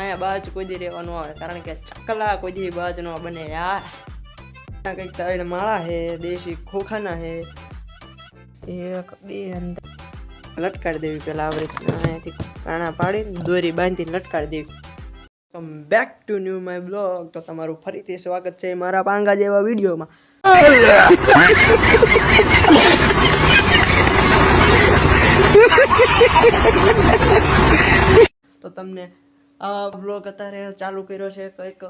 અહીંયા બાજ કોઈ દી રહેવાનું આવે, કારણ કે ચકલા કોઈ દી બાજ ન બને યાર. કંઈક તારીને માળા હે, દેશી ખોખાના હે. એક, બે અંદર લટકાડી દેવી પેલા આવી રીતના અહીંયાથી પાણા પાડીને દોરી બાંધીને લટકાડી દેવી. Welcome back to new my blog તો તમારું ફરીથી સ્વાગત છે મારા પાંગા જેવા વિડીયોમાં. તો તમને બ્લોગ અત્યારે ચાલુ કર્યો છે કંઈક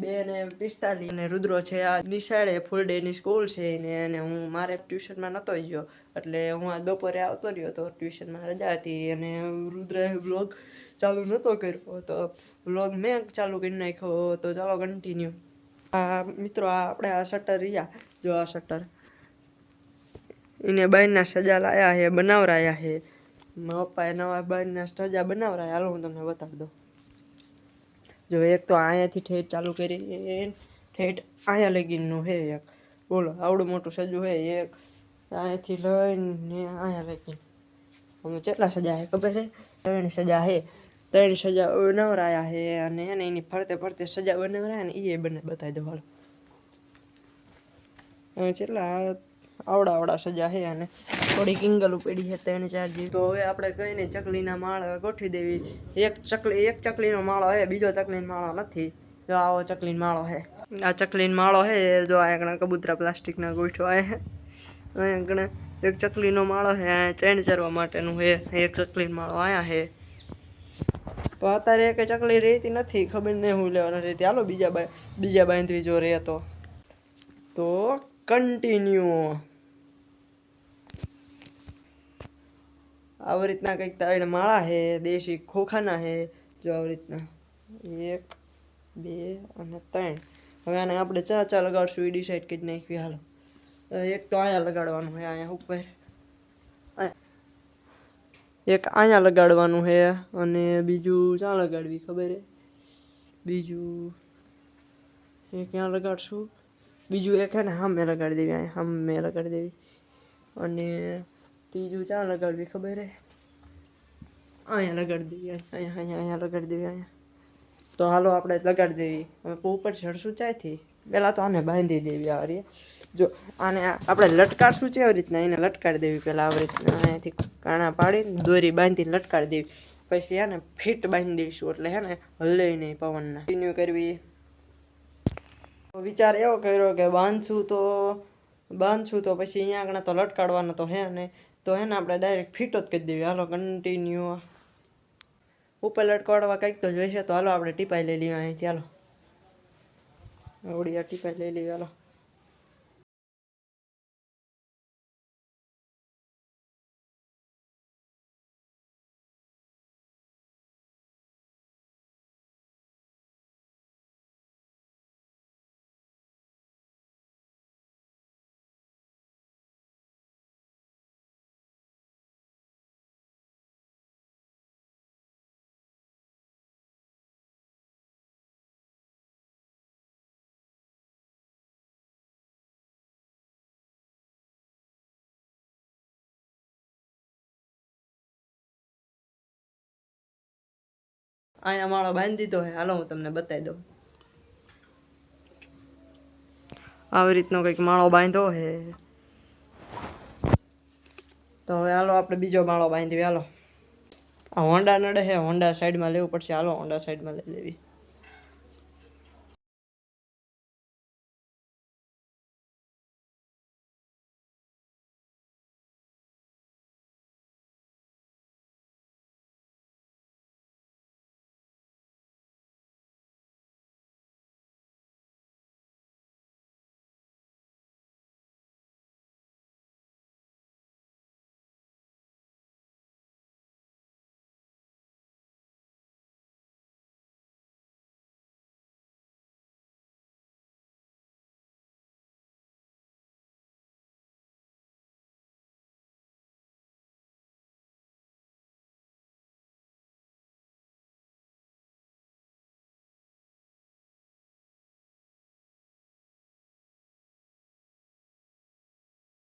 બે ને પિસ્તાલીસ. અને રુદ્રો છે, આ નિશાળે ફૂલ ડેની સ્કૂલ છે ને અને હું મારે ટ્યુશનમાં નહોતો ગયો. એટલે હું આ બપોરે આવતો રહ્યો તો ટ્યુશનમાં રજા હતી અને રુદ્રએ બ્લોગ ચાલુ નહોતો કર્યો. તો બ્લોગ મેં ચાલુ કરી નાખ્યો તો ચાલો કન્ટિન્યુ આ મિત્રો, આ આપણે આ શટર રહ્યા. જો આ શટર એને બાઈના સજા લાયા હે, બનાવરાયા હે. મારા પપ્પાએ નવા બાઈના સજા બનાવરાયા. હાલો, હું તમને બતાવી દઉં. જો એક તો અહીંયાથી ઠેઠ ચાલુ કરી ઠેઠ અહીંયા લગીનનું હે એક. બોલો, આવડું મોટું સજુ હે એક. અહીંયાથી લઈને અહીંયા લગીન. અમે કેટલા સજા હે ખબર છે ત્રણ સજા હે. ત્રણ સજા બનાવરાયા હે અને એને એની ફરતે ફરતે સજા બનાવરાયા ને એ બને બતાવી દો હાલો. કેટલા આવડા આવડા સજા છે અને થોડીક ઇંગલ ઉપેડી છે ત્રણ ચાર જેવી તો હવે આપણે કહીને ચકલીના માળા ગોઠવી દેવી. એક ચકલી, એક ચકલીનો માળો છે બીજો ચકલીનો માળો નથી. જો આવો ચકલીનો માળો છે આ ચકલીનો માળો છે જો આ ઘણા કબૂતરા પ્લાસ્ટિકના ગોઠવા છે અહીંયા એક ચકલીનો માળો છે ચેન ચરવા માટેનું છે એક ચકલીનો માળો આયા છે તો અત્યારે એક ચકલી રહેતી નથી, ખબર નહીં હું લેવાનું રહેતી હાલો બીજા બાય, બીજા બાંધવી જો રહે તો તો કન્ટિન્યુ આવી રીતના કંઈક ત્રણ માળા છે દેશી ખોખાના છે જો આવી રીતના. એક, બે અને ત્રણ. હવે આને આપણે ચા ચા લગાડશું એ ડિસાઈડ કરી નાખવી હાલો. એક તો અહીંયા લગાડવાનું છે અહીંયા ઉપર. એક અહીંયા લગાડવાનું છે અને બીજું ચા લગાડવી ખબર હે? બીજું. એ ક્યાં લગાડશું? બીજું એક હે ને મેં લગાડી દેવી અહીંયા મેં લગાડી દેવી. અને ત્રીજું ચા લગાડવી ખબર હે? અહીંયા લગાડી દેવી, અહીંયા અહીંયા અહીંયા લગાડી દેવી, અહીંયા. તો હાલો આપણે લગાડી દેવી. હવે ઉપર ચડશું ચાયથી. પહેલાં તો આને બાંધી દેવી આ જો, આને આપણે લટકાડશું છે આવી રીતના, એને લટકાડી દેવી પહેલાં આવી રીતના. અહીંયાથી કાણા પાડીને દોરી બાંધીને લટકાડી દેવી. પછી હે ને ફિટ બાંધી દઈશું એટલે હે ને હલે નહીં પવનના. કન્ટિન્યુ કરવી. વિચાર એવો કર્યો કે બાંધશું તો બાંધશું તો પછી અહીંયા આગળ તો લટકાડવાનો તો હે ને તો હે ને આપણે ડાયરેક્ટ ફિટ જ કરી દેવી. હાલો કન્ટિન્યુ ઉપર લટકાડવા કંઈક તો જોઈશે તો હાલો, આપણે ટીપાઈ લઈ લઈએ અહીંથી. હાલો. આવડી ટીપાઈ લઈ લઈએ, હાલો. અહીંયા માળો બાંધી દીધો હે હાલો હું તમને બતાવી દઉં. આવી રીતનો કંઈક માળો બાંધ્યો હે. તો હવે હાલો આપણે બીજો માળો બાંધીએ, હાલો. આ હોન્ડા નડે હે હોન્ડા સાઈડમાં લેવું પડશે, હાલો હોન્ડા સાઈડમાં લઈ લેવી.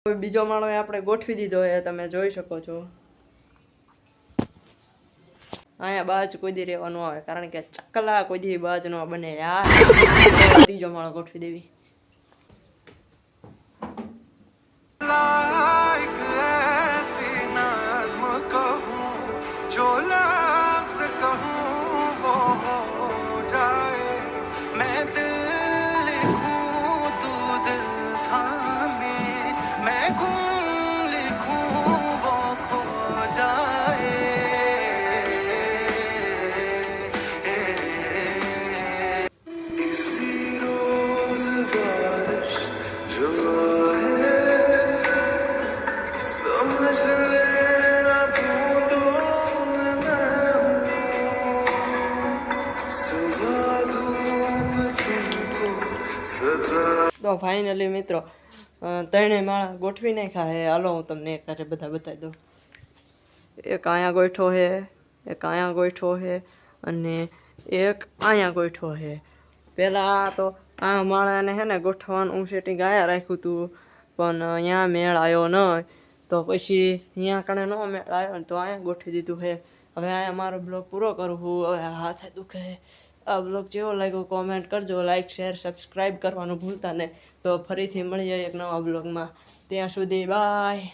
બીજો માળો આપણે ગોઠવી દીધો એ તમે જોઈ શકો છો. અહીંયા બાજ કોઈ દી રહેવાનું આવે, કારણ કે ચકલા કોઈ બાજ ન બને. યાર ત્રીજો માળો ગોઠવી દેવી. ફાઇનલી મિત્રો ત્રણે માળા ગોઠવી નાખ્યા હે હાલો, હું તમને એક હારે બધા બતાવી દઉં. એક અહીંયા ગોઠો હે એક અહીંયા ગોઠો હે અને એક અહીંયા ગોઠો હે પહેલાં તો આ માળાને હે ને ગોઠવાનું સેટિંગ આયા રાખ્યું હતું, પણ અહીંયા મેળ આવ્યો નહીં તો પછી અહીંયા કણે ન મેળ આવ્યો ને તો અહીંયા ગોઠવી દીધું હે હવે અહીંયા મારો બ્લોગ પૂરો કરું હવે હાથે દુખે. આ બ્લોગ જેવો લાગ્યો કોમેન્ટ કરજો લાઈક શેર સબસ્ક્રાઈબ કરવાનું ભૂલતા નહીં. તો ફરીથી મળીએ એક નવા બ્લોગમાં ત્યાં સુધી બાય